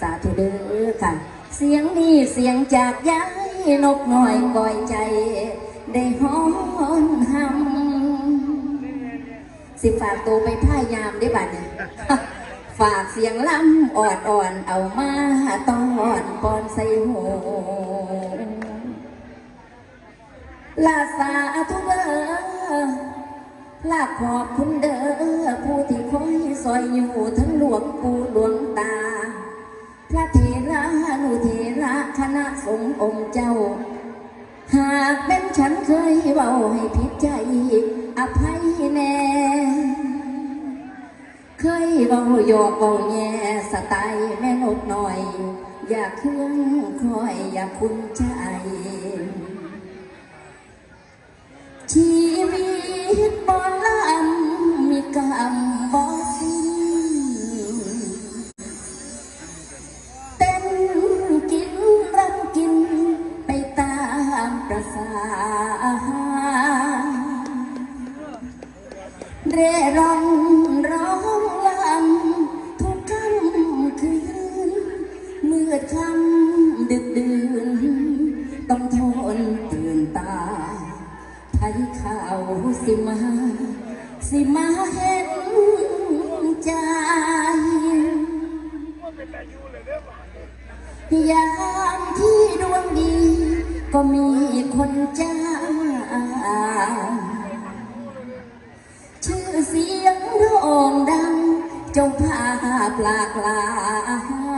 สาธุเด้อค่ะ เสียงนี้เสียงจากยายนกหน้อยก่อยใจ ได้หอนหำสิฝากตัวไปพ่ายามได้บัดเนี่ยฝากเสียงล้ำอ่อนอ่อนๆเอามาตอนปอนใส่หูลาสาธุเด้อ ลาขอบคุณเด้อผู้ที่คอยซอยอยู่ทั้งหลวงปู่หลวงตา พระเถระนุเถระคณะสงฆ์องค์เจ้า หากเป็นฉันเคยเบาให้ผิดใจอภัยแน่ เคยเบาหยอกเบาแย่สไตล์แม่นกหน่อย อยากเครื่องคอยอยากคุณใจชีวิต บอลำมีกรรมบอสิ้นเต้นกินรำกินไปตามประสาเร่ร่อนร้องลำทุกค่ำคืนมืดค่ำดึกดื่น สิมาเห็นใจยามที่ดวงดี ก็มีคนจ้างชื่อเสียงโด่งดังจ้าภาพหลากหลาย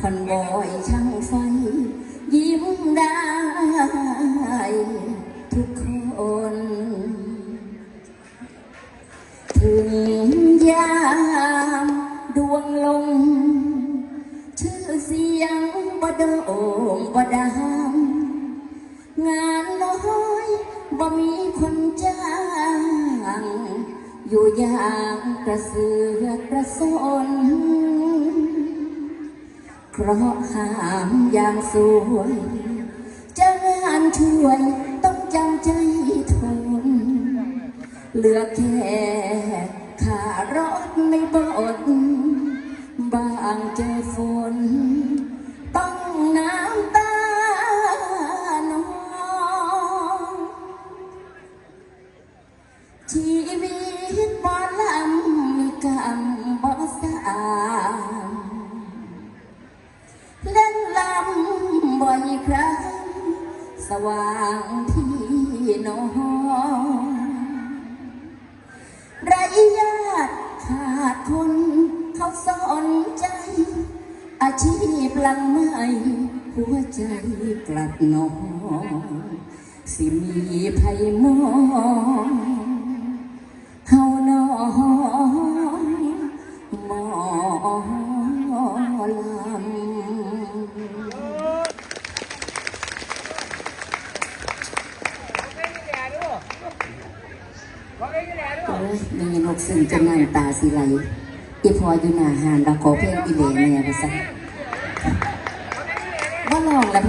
คอนบอยช่างไฟ ยิ้มได้ทุกคน ถึงยามดวงลง ชื่อเสียงบ่โด่งบ่ดังงานน้อยบ่มีคนจ้าง อยู่อย่างกระเสือกกระสน เพราะหามอย่างสวยจะงานช่วยต้องจำใจทนเหลือแค่ขารถไม่บดบางเจอฝนต้องน้ำตานองชีวิต สว่างที่นอนไรญาติขาดคนเขาสนใจ อาชีพลังไม่หัวใจกลัดนองสิมีภัยมองเฮานองมอล อ้ยมีนกซึ่งจนน้ำตาสิไหลอีพออยู่หน้าหานเราขอเพลงอีเหลเนี่ยว่าซะว่าลองแล้ว